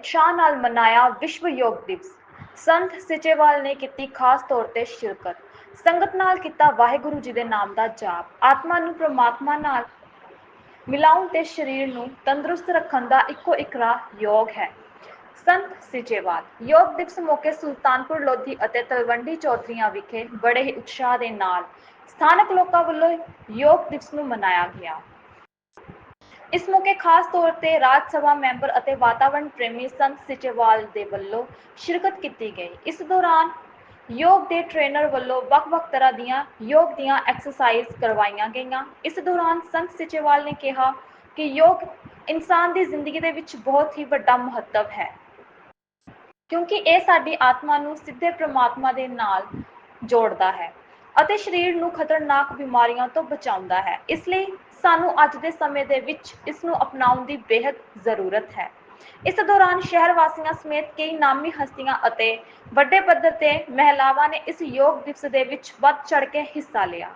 ਉਤਸ਼ਾਹ ਨਾਲ ਮਨਾਇਆ ਵਿਸ਼ਵ ਯੋਗ ਦਿਵਸ। ਸੰਤ ਸਿਚੇਵਾਲ ਨੇ ਕੀਤੀ ਖਾਸ ਤੌਰ ਤੇ ਸ਼ਿਰਕਤ। ਸੰਗਤ ਨਾਲ ਕੀਤਾ ਵਾਹਿਗੁਰੂ ਜੀ ਦੇ ਨਾਮ ਦਾ ਜਾਪ। ਆਤਮਾ ਨੂੰ ਪ੍ਰਮਾਤਮਾ ਨਾਲ ਮਿਲਾਉਣ ਤੇ ਸਰੀਰ ਨੂੰ ਤੰਦਰੁਸਤ ਰੱਖਣ ਦਾ ਇੱਕੋ ਇੱਕ ਰਾਹ ਯੋਗ ਹੈ। ਸੰਤ ਸਿਚੇਵਾਲ, ਯੋਗ ਦਿਵਸ ਮੌਕੇ ਸੁਲਤਾਨਪੁਰ ਲੋਧੀ ਅਤੇ ਤਲਵੰਡੀ ਚੌਧਰੀਆਂ ਵਿਖੇ ਬੜੇ ਹੀ ਉਤਸ਼ਾਹ ਦੇ ਨਾਲ ਸਥਾਨਕ ਲੋਕਾਂ ਵੱਲੋਂ ਯੋਗ ਦਿਵਸ ਨੂੰ ਮਨਾਇਆ ਗਿਆ। ਇਸ ਮੌਕੇ ਖਾਸ ਤੌਰ ਤੇ ਰਾਜ ਸਭਾ ਮੈਂਬਰ ਅਤੇ ਵਾਤਾਵਰਣ ਪ੍ਰੇਮੀ ਸੰਤ ਸਿਚੇਵਾਲ ਦੇ ਵੱਲੋਂ ਸ਼ਿਰਕਤ ਕੀਤੀ ਗਈ। ਇਸ ਦੌਰਾਨ ਯੋਗ ਦੇ ਟ੍ਰੇਨਰ ਵੱਲੋਂ ਵੱਖ-ਵੱਖ ਤਰ੍ਹਾਂ ਦੀਆਂ ਯੋਗ ਦੀਆਂ ਐਕਸਰਸਾਈਜ਼ ਕਰਵਾਈਆਂ ਗਈਆਂ। ਇਸ ਦੌਰਾਨ ਸੰਤ ਸਿਚੇਵਾਲ ਨੇ ਕਿਹਾ ਕਿ ਯੋਗ ਇਨਸਾਨ ਦੀ ਜ਼ਿੰਦਗੀ ਦੇ ਵਿੱਚ ਬਹੁਤ ਹੀ ਵੱਡਾ ਮਹੱਤਵ ਹੈ। ਕਿਉਂਕਿ ਇਹ ਸਾਡੀ ਆਤਮਾ ਨੂੰ ਸਿੱਧੇ ਪ੍ਰਮਾਤਮਾ ਦੇ ਨਾਲ ਜੋੜਦਾ ਹੈ ਅਤੇ ਸਰੀਰ ਨੂੰ ਖਤਰਨਾਕ ਬਿਮਾਰੀਆਂ ਤੋਂ ਬਚਾਉਂਦਾ ਹੈ। ਇਸ ਲਈ ਸਾਨੂੰ ਅੱਜ ਦੇ ਸਮੇਂ ਦੇ ਵਿੱਚ ਇਸ ਨੂੰ ਅਪਣਾਉਣ ਦੀ ਬੇहद ਜ਼ਰੂਰਤ ਹੈ। ਇਸ ਦੌਰਾਨ ਸ਼ਹਿਰ ਵਾਸੀਆਂ ਸਮੇਤ ਕਈ ਨਾਮੀ ਹਸਤੀਆਂ ਅਤੇ ਵੱਡੇ ਪੱਧਰ ਤੇ ਮਹਿਲਾਵਾਂ ਨੇ ਇਸ ਯੋਗ ਦਿਵਸ ਦੇ ਵਿੱਚ ਵੱਧ ਚੜ ਕੇ ਹਿੱਸਾ ਲਿਆ।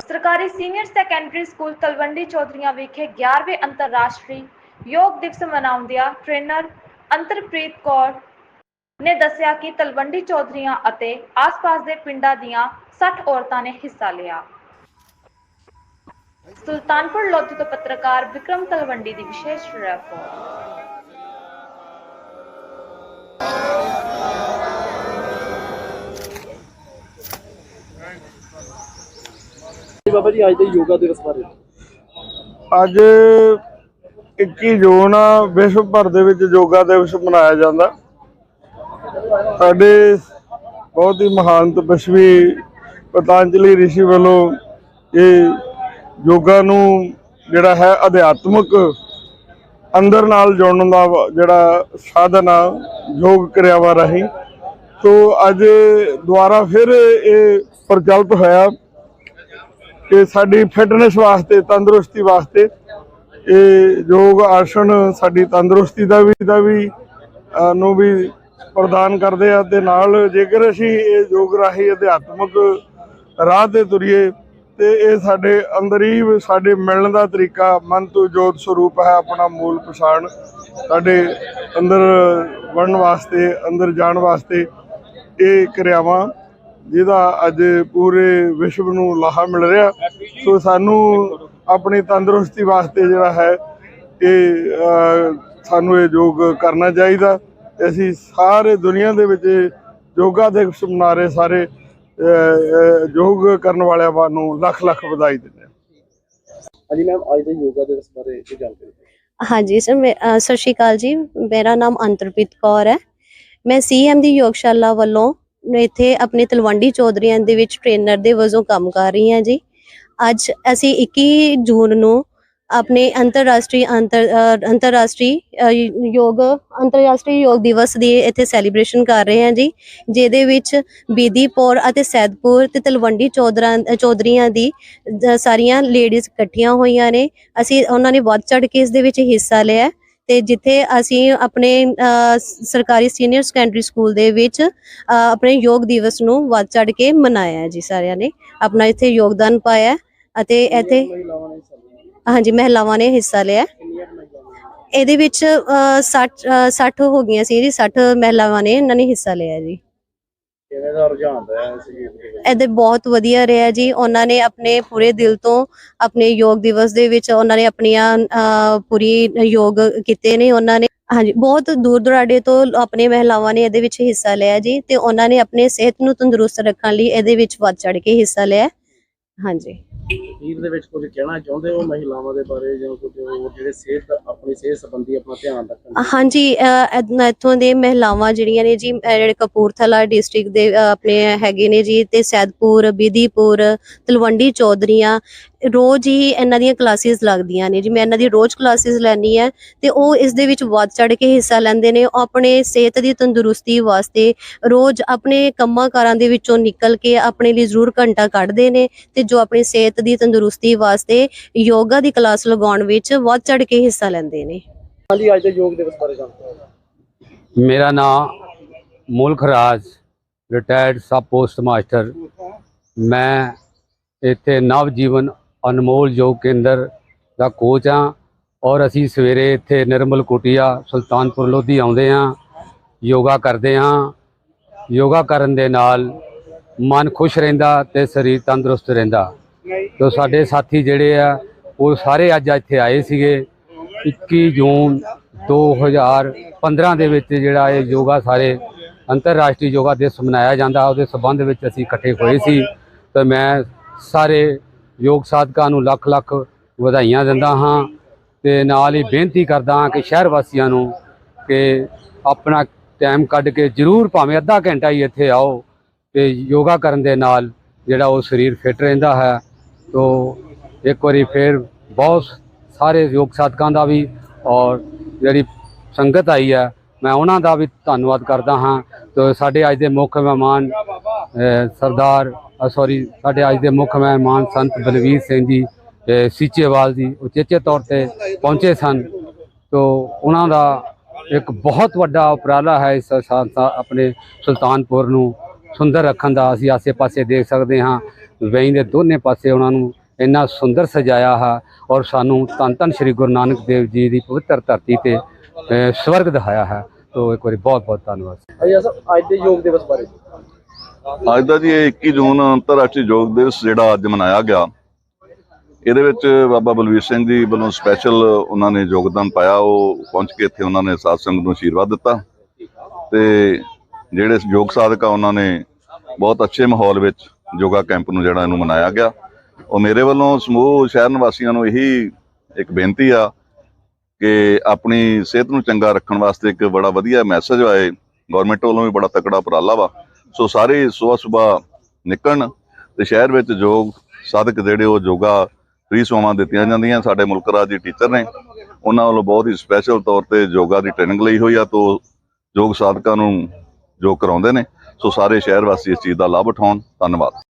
ਸਰਕਾਰੀ senior secondary school Talwandi Chaudharian ਵਿਖੇ 11ਵੇਂ ਅੰਤਰਰਾਸ਼ਟਰੀ ਯੋਗ ਦਿਵਸ ਮਨਾਉਂਦਿਆਂ ਟ੍ਰੇਨਰ ਅੰਤਰਪ੍ਰੀਤ ਕੌਰ ਨੇ ਦੱਸਿਆ ਕਿ ਤਲਵੰਡੀ ਚੌਧਰੀਆਂ ਅਤੇ ਆਸ-ਪਾਸ ਦੇ ਪਿੰਡਾਂ ਦੀਆਂ 60 ਔਰਤਾਂ ਨੇ ਹਿੱਸਾ ਲਿਆ। ਸੁਲਤਾਨਪੁਰ ਲੋਧੀ ਤੋਂ ਪੱਤਰਕਾਰ ਵਿਕਰਮ ਤਲਵੰਡੀ ਦੀ ਵਿਸ਼ੇਸ਼ ਰਿਪੋਰਟ ਜੀ ਬਾਬਾ ਜੀ ਅੱਜ ਦੇ ਯੋਗਾ ਦਿਵਸ ਬਾਰੇ। ਅੱਜ 21 ਜੂਨ ਆ, ਵਿਸ਼ਵ ਭਰ ਦੇ ਵਿੱਚ ਯੋਗਾ ਦਿਵਸ ਮਨਾਇਆ ਜਾਂਦਾ। ਸਾਡੇ ਬਹੁਤ ਹੀ ਮਹਾਨ ਤਪਸਵੀ ਪਤੰਜਲੀ ਰਿਸ਼ੀ ਵੱਲੋਂ ਇਹ ਯੋਗਾ ਨੂੰ ਜਿਹੜਾ ਹੈ ਅਧਿਆਤਮਕ ਅੰਦਰ ਨਾਲ ਜੋੜਨ ਦਾ ਜਿਹੜਾ ਸਾਧਨ ਆ, ਯੋਗ ਕਿਰਿਆਵਾਂ ਰਾਹੀਂ। ਤੋ ਅੱਜ ਦੁਬਾਰਾ ਫਿਰ ਇਹ ਪ੍ਰਚਲਿਤ ਹੋਇਆ ਕਿ ਸਾਡੀ ਫਿਟਨੈਸ ਵਾਸਤੇ, ਤੰਦਰੁਸਤੀ ਵਾਸਤੇ ਇਹ ਯੋਗ ਆਸਣ ਸਾਡੀ ਤੰਦਰੁਸਤੀ ਦਾ ਵੀ ਦਾ ਵੀ ਨੂੰ ਵੀ ਪ੍ਰਦਾਨ ਕਰਦੇ ਆ ਤੇ ਨਾਲ ਜੇਕਰ ਅਸੀਂ ਇਹ ਯੋਗ ਰਾਹੀਂ ਅਧਿਆਤਮਕ ਰਾਹ ਤੇ ਤੁਰੀਏ ਤੇ ਇਹ ਸਾਡੇ ਅੰਦਰ ਹੀ ਸਾਡੇ ਮਿਲਣ ਦਾ ਤਰੀਕਾ ਮਨ ਤੋਂ ਜੋਤ ਸਰੂਪ ਹੈ ਆਪਣਾ ਮੂਲ ਪਛਾਣ। ਸਾਡੇ ਅੰਦਰ ਵੜਨ ਵਾਸਤੇ, ਅੰਦਰ ਜਾਣ ਵਾਸਤੇ ਇਹ ਕਿਰਿਆਵਾਂ, ਜਿਹਦਾ ਅੱਜ ਪੂਰੇ ਵਿਸ਼ਵ ਨੂੰ ਲਾਹਾ ਮਿਲ ਰਿਹਾ। ਸੋ ਸਾਨੂੰ ਆਪਣੀ ਤੰਦਰੁਸਤੀ ਵਾਸਤੇ ਜਿਹੜਾ ਹੈ, ਇਹ ਸਾਨੂੰ ਇਹ ਯੋਗ ਕਰਨਾ ਚਾਹੀਦਾ। ਅਸੀਂ ਸਾਰੇ ਦੁਨੀਆ ਦੇ ਵਿੱਚ ਯੋਗਾ ਦਿਵਸ ਮਨਾ ਰਹੇ ਸਾਰੇ ਯੋਗ ਕਰਨ ਵਾਲਿਆਂ ਨੂੰ ਲੱਖ ਲੱਖ ਵਧਾਈ ਦਿੰਦੇ ਹਾਂ। ਹਾਂਜੀ ਮੈਮ ਅੱਜ ਦੇ ਯੋਗਾ ਦਿਵਸ ਬਾਰੇ ਕੀ ਜਾਣਕਾਰੀ ਦਿਓ। ਹਾਂਜੀ ਸਰ ਮੈਂ ਸਤਿ ਸ਼੍ਰੀ ਅਕਾਲ ਜੀ। ਮੇਰਾ ਨਾਮ ਅੰਤਰਪ੍ਰੀਤ ਕੌਰ ਹੈ। ਮੈਂ ਸੀਐਮ ਦੀ ਯੋਗਸ਼ਾਲਾ ਵੱਲੋਂ ਇੱਥੇ ਆਪਣੇ ਤਲਵੰਡੀ ਚੌਧਰੀਆਂ ਦੇ ਵਿੱਚ ਟ੍ਰੇਨਰ ਦੇ ਵਜੋਂ ਕੰਮ ਕਰ ਰਹੀ ਹਾਂ ਜੀ। ਅੱਜ ਅਸੀਂ 21 ਜੂਨ ਨੂੰ ਆਪਣੇ ਅੰਤਰਰਾਸ਼ਟਰੀ ਅੰਤਰ ਅੰਤਰਰਾਸ਼ਟਰੀ ਯੋਗ ਅੰਤਰਰਾਸ਼ਟਰੀ ਯੋਗ ਦਿਵਸ ਦੀ ਇੱਥੇ ਸੈਲੀਬ੍ਰੇਸ਼ਨ ਕਰ ਰਹੇ ਹਾਂ ਜੀ ਜਿਹਦੇ ਵਿੱਚ ਬੀਦੀਪੁਰ ਅਤੇ ਸੈਦਪੁਰ ਤੇ ਤਲਵੰਡੀ ਚੌਧਰਾਂ ਚੌਧਰੀਆਂ ਦੀ ਸਾਰੀਆਂ ਲੇਡੀਜ਼ ਇਕੱਠੀਆਂ ਹੋਈਆਂ ਨੇ ਅਸੀਂ ਉਹਨਾਂ ਨੇ ਵੱਧ ਚੜ ਕੇ ਇਸ ਦੇ ਵਿੱਚ ਹਿੱਸਾ ਲਿਆ ਹੈ ਤੇ ਜਿੱਥੇ ਅਸੀਂ ਆਪਣੇ ਸਰਕਾਰੀ ਸੀਨੀਅਰ ਸੈਕੰਡਰੀ ਸਕੂਲ ਦੇ ਵਿੱਚ ਆਪਣੇ ਯੋਗ ਦਿਵਸ ਨੂੰ ਵੱਧ ਚੜ ਕੇ ਮਨਾਇਆ ਜੀ ਸਾਰਿਆਂ ਨੇ ਆਪਣਾ ਇੱਥੇ ਯੋਗਦਾਨ ਪਾਇਆ ਅਤੇ ਇੱਥੇ ਹਾਂਜੀ ਮਹਿਲਾਵਾਂ ਨੇ ਹਿੱਸਾ ਲਿਆ? ਇਹਦੇ ਵਿੱਚ 60 60 ਹੋ ਗਈਆਂ ਸੀ ਜੀ 60 ਮਹਿਲਾਵਾਂ ਨੇ ਇਹਨਾਂ ਨੇ ਹਿੱਸਾ ਲਿਆ ਜੀ। ਕਿਵੇਂ ਦਾ ਰੁਝਾਨ ਰਿਹਾ ਇਸ ਗੀਤ ਦੇ ਵਿੱਚ? ਇਹਦੇ ਬਹੁਤ ਵਧੀਆ ਰਿਹਾ ਜੀ। ਉਹਨਾਂ ਨੇ ਆਪਣੇ ਪੂਰੇ ਦਿਲ ਤੋਂ ਆਪਣੇ ਯੋਗ ਦਿਵਸ ਦੇ ਵਿੱਚ ਉਹਨਾਂ ਨੇ ਆਪਣੀਆਂ ਪੂਰੀ ਯੋਗ ਕੀਤੇ ਨੇ ਉਹਨਾਂ ਨੇ। ਹਾਂਜੀ ਬਹੁਤ ਦੂਰ ਦੁਰਾਡੇ ਤੋਂ ਆਪਣੇ ਮਹਿਲਾਵਾਂ ਨੇ ਇਹਦੇ ਵਿੱਚ ਹਿੱਸਾ ਲਿਆ ਜੀ ਤੇ ਉਹਨਾਂ ਨੇ ਆਪਣੇ ਸਿਹਤ ਨੂੰ ਤੰਦਰੁਸਤ ਰੱਖਣ ਲਈ ਇਹਦੇ ਵਿੱਚ ਵੱਧ ਚੜ ਕੇ ਹਿੱਸਾ ਲਿਆ। ਹਾਂਜੀ। ਗੀਤ ਦੇ ਵਿੱਚ ਕੁਝ ਕਹਿਣਾ ਚਾਹੁੰਦੇ ਹੋ ਮਹਿਲਾਵਾਂ ਦੇ ਬਾਰੇ ਜਾਂ ਕੁਝ ਹੋਰ ਜਿਹੜੇ ਸਿਹਤ ਆਪਣੀ ਸਿਹਤ ਸੰਬੰਧੀ ਆਪਣਾ ਧਿਆਨ ਰੱਖਣ ਹਾਂਜੀ ਅਹ, ਇੱਥੋਂ ਦੇ ਮਹਿਲਾਵਾਂ ਜਿਹੜੀਆਂ ਨੇ ਜੀ ਜਿਹੜੇ ਕਪੂਰਥਲਾ ਡਿਸਟ੍ਰਿਕਟ ਦੇ ਆਪਣੇ ਹੈਗੇ ਨੇ ਜੀ ਤੇ ਸੈਦਪੁਰ ਬੀਦੀਪੁਰ ਤਲਵੰਡੀ ਚੌਧਰੀਆਂ ਰੋਜ਼ ਹੀ ਇਹਨਾਂ ਦੀਆਂ ਕਲਾਸਿਸ ਲੱਗਦੀਆਂ ਨੇ। ਜੀ ਮੈਂ ਇਹਨਾਂ ਦੀ ਰੋਜ਼ ਕਲਾਸਿਸ ਲੈਣੀ ਹੈ ਤੇ ਉਹ ਇਸ ਦੇ ਵਿੱਚ ਵੱਧ ਚੜ ਕੇ ਹਿੱਸਾ ਲੈਂਦੇ ਨੇ। ਉਹ ਆਪਣੇ ਸਿਹਤ ਦੀ ਤੰਦਰੁਸਤੀ ਵਾਸਤੇ ਰੋਜ਼ ਆਪਣੇ ਕੰਮਾਂ ਕਾਰਾਂ ਦੇ ਵਿੱਚੋਂ ਨਿਕਲ ਕੇ ਆਪਣੇ ਲਈ ਜ਼ਰੂਰ ਘੰਟਾ ਕੱਢਦੇ ਨੇ ਤੇ ਜੋ ਆਪਣੀ ਸਿਹਤ ਦੀ ਤੰਦਰੁਸਤੀ ਵਾਸਤੇ ਯੋਗਾ ਦੀ ਕਲਾਸ ਲਗਾਉਣ ਵਿੱਚ ਵੱਧ ਚੜ ਕੇ ਹਿੱਸਾ ਲੈਂਦੇ ਨੇ। ਹਾਂਜੀ ਅੱਜ ਦੇ ਯੋਗ ਦਿਵਸ ਬਾਰੇ ਜਾਣਕਾਰੀ ਮੇਰਾ ਨਾਮ Mulk Raj retired sub post master. ਮੈਂ ਇੱਥੇ ਨਵ ਜੀਵਨ ਅਨਮੋਲ ਯੋਗ ਕੇਂਦਰ ਦਾ ਕੋਚ ਹਾਂ ਔਰ ਅਸੀਂ ਸਵੇਰੇ ਇੱਥੇ ਨਿਰਮਲ ਕੋਟੀਆ, ਸੁਲਤਾਨਪੁਰ ਲੋਧੀ ਆਉਂਦੇ ਹਾਂ, ਯੋਗਾ ਕਰਦੇ ਹਾਂ। ਯੋਗਾ ਕਰਨ ਦੇ ਨਾਲ ਮਨ ਖੁਸ਼ ਰਹਿੰਦਾ ਤੇ ਸਰੀਰ ਤੰਦਰੁਸਤ ਰਹਿੰਦਾ। ਤੋ ਸਾਡੇ ਸਾਥੀ ਜਿਹੜੇ ਆ, ਉਹ ਸਾਰੇ ਅੱਜ ਇੱਥੇ ਆਏ ਸੀਗੇ। 21 ਜੂਨ 2015 ਦੇ ਵਿੱਚ ਜਿਹੜਾ ਇਹ ਯੋਗਾ ਸਾਰੇ ਅੰਤਰਰਾਸ਼ਟਰੀ ਯੋਗਾ ਦਿਵਸ ਮਨਾਇਆ ਜਾਂਦਾ, ਉਹਦੇ ਸਬੰਧ ਵਿੱਚ ਅਸੀਂ ਇਕੱਠੇ ਹੋਏ ਸੀ। ਤੇ ਮੈਂ ਸਾਰੇ ਯੋਗ ਸਾਧਕਾਂ ਨੂੰ ਲੱਖ ਲੱਖ ਵਧਾਈਆਂ ਦਿੰਦਾ ਹਾਂ ਤੇ ਨਾਲ ਹੀ ਬੇਨਤੀ ਕਰਦਾ ਹਾਂ ਕਿ ਸ਼ਹਿਰ ਵਾਸੀਆਂ ਨੂੰ ਕਿ ਆਪਣਾ ਟਾਈਮ ਕੱਢ ਕੇ ਜ਼ਰੂਰ ਭਾਵੇਂ ਅੱਧਾ ਘੰਟਾ ਹੀ ਇੱਥੇ ਆਓ ਤੇ ਯੋਗਾ ਕਰਨ ਦੇ ਨਾਲ ਜਿਹੜਾ ਉਹ ਸਰੀਰ ਫਿੱਟ ਰਹਿੰਦਾ ਹੈ। ਤੋ ਇੱਕ ਵਾਰੀ ਫਿਰ ਬਹੁਤ ਸਾਰੇ ਯੋਗ ਸਾਧਕਾਂ ਦਾ ਵੀ ਔਰ ਜਿਹੜੀ ਸੰਗਤ ਆਈ ਹੈ, ਮੈਂ ਉਹਨਾਂ ਦਾ ਵੀ ਧੰਨਵਾਦ ਕਰਦਾ ਹਾਂ। ਤੋ ਸਾਡੇ ਅੱਜ ਦੇ ਮੁੱਖ ਮਹਿਮਾਨ ਸਰਦਾਰ ਸੌਰੀ ਸਾਡੇ ਅੱਜ ਦੇ ਮੁੱਖ ਮਹਿਮਾਨ ਸੰਤ ਬਲਵੀਰ ਸਿੰਘ ਜੀ ਸੀਚੇਵਾਲ ਜੀ ਉਚੇਚੇ ਤੌਰ ਤੇ ਪਹੁੰਚੇ ਸਨ। ਤੋ ਉਹਨਾਂ ਦਾ ਇੱਕ ਬਹੁਤ ਵੱਡਾ ਉਪਰਾਲਾ ਹੈ ਇਸ ਸਾ- ਆਪਣੇ ਸੁਲਤਾਨਪੁਰ ਨੂੰ ਸੁੰਦਰ ਰੱਖਣ ਦਾ। ਅਸੀਂ ਆਸੇ-ਪਾਸੇ ਦੇਖ ਸਕਦੇ ਹਾਂ, ਵੇਈ ਦੇ ਦੋਨੇ ਪਾਸੇ ਉਹਨਾਂ ਨੂੰ ਇੰਨਾ ਸੁੰਦਰ ਸਜਾਇਆ ਹੈ ਔਰ ਸਾਨੂੰ ਧੰਨ ਧੰਨ ਸ੍ਰੀ ਗੁਰੂ ਨਾਨਕ ਦੇਵ ਜੀ ਦੀ ਪਵਿੱਤਰ ਧਰਤੀ ਤੇ ਸਵਰਗ ਦਿਖਾਇਆ ਹੈ। ਤੋ ਇੱਕ ਵਾਰੀ ਬਹੁਤ ਬਹੁਤ ਧੰਨਵਾਦ ਅੱਜ ਦੇ ਯੋਗ ਦਿਵਸ ਬਾਰੇ। ਅੱਜ ਦਾ ਜੀ ਇਹ 21 ਜੂਨ ਅੰਤਰਰਾਸ਼ਟਰੀ ਯੋਗ ਦਿਵਸ ਜਿਹੜਾ ਅੱਜ ਮਨਾਇਆ ਗਿਆ। ਇਹਦੇ ਵਿੱਚ ਬਾਬਾ ਬਲਵੀਰ ਸਿੰਘ ਜੀ ਵੱਲੋਂ ਸਪੈਸ਼ਲ ਉਹਨਾਂ ਨੇ ਯੋਗਦਾਨ ਪਾਇਆ। ਉਹ ਪਹੁੰਚ ਕੇ ਇੱਥੇ ਉਹਨਾਂ ਨੇ ਸਾਧ ਸੰਗਤ ਨੂੰ ਆਸ਼ੀਰਵਾਦ ਦਿੱਤਾ। ਤੇ ਜਿਹੜੇ ਯੋਗ ਸਾਧਕ ਆ, ਉਹਨਾਂ ਨੇ ਬਹੁਤ ਅੱਛੇ ਮਾਹੌਲ ਵਿੱਚ ਯੋਗਾ ਕੈਂਪ ਨੂੰ ਜਿਹੜਾ ਇਹਨੂੰ ਮਨਾਇਆ ਗਿਆ। ਉਹ ਮੇਰੇ ਵੱਲੋਂ ਸਮੂਹ ਸ਼ਹਿਰ ਨਿਵਾਸੀਆਂ ਨੂੰ ਇਹੀ ਇੱਕ ਬੇਨਤੀ ਆ ਕਿ ਆਪਣੀ ਸਿਹਤ ਨੂੰ ਚੰਗਾ ਰੱਖਣ ਵਾਸਤੇ ਇੱਕ ਬੜਾ ਵਧੀਆ ਮੈਸੇਜ ਆਏ। ਗਵਰਨਮੈਂਟ ਵੱਲੋਂ ਵੀ ਬੜਾ ਤਕੜਾ ਉਪਰਾਲਾ ਵਾ। ਸੋ ਸਾਰੇ ਸਵੇਰ ਸਵੇਰ ਨਿਕਲਣ ਤੇ ਸ਼ਹਿਰ ਵਿੱਚ ਯੋਗ ਸਾਧਕ ਜਿਹੜੇ ਉਹ ਯੋਗਾ ਫ੍ਰੀ ਸੇਵਾਵਾਂ ਦਿੱਤੀਆਂ ਜਾਂਦੀਆਂ। ਸਾਡੇ ਮੁਲਕ ਰਾਜ ਦੇ ਟੀਚਰ ਨੇ। ਉਹਨਾਂ ਵੱਲੋਂ ਬਹੁਤ ਹੀ ਸਪੈਸ਼ਲ ਤੌਰ ਤੇ ਯੋਗਾ ਦੀ ਟ੍ਰੇਨਿੰਗ ਲਈ ਹੋਈ ਆ ਤੋਂ ਯੋਗ ਸਾਧਕਾਂ ਨੂੰ ਯੋਗ ਕਰਾਉਂਦੇ ਨੇ। ਸੋ ਸਾਰੇ ਸ਼ਹਿਰ ਵਾਸੀ ਇਸ ਚੀਜ਼ ਦਾ ਲਾਭ ਉਠਾਉਣ। ਧੰਨਵਾਦ।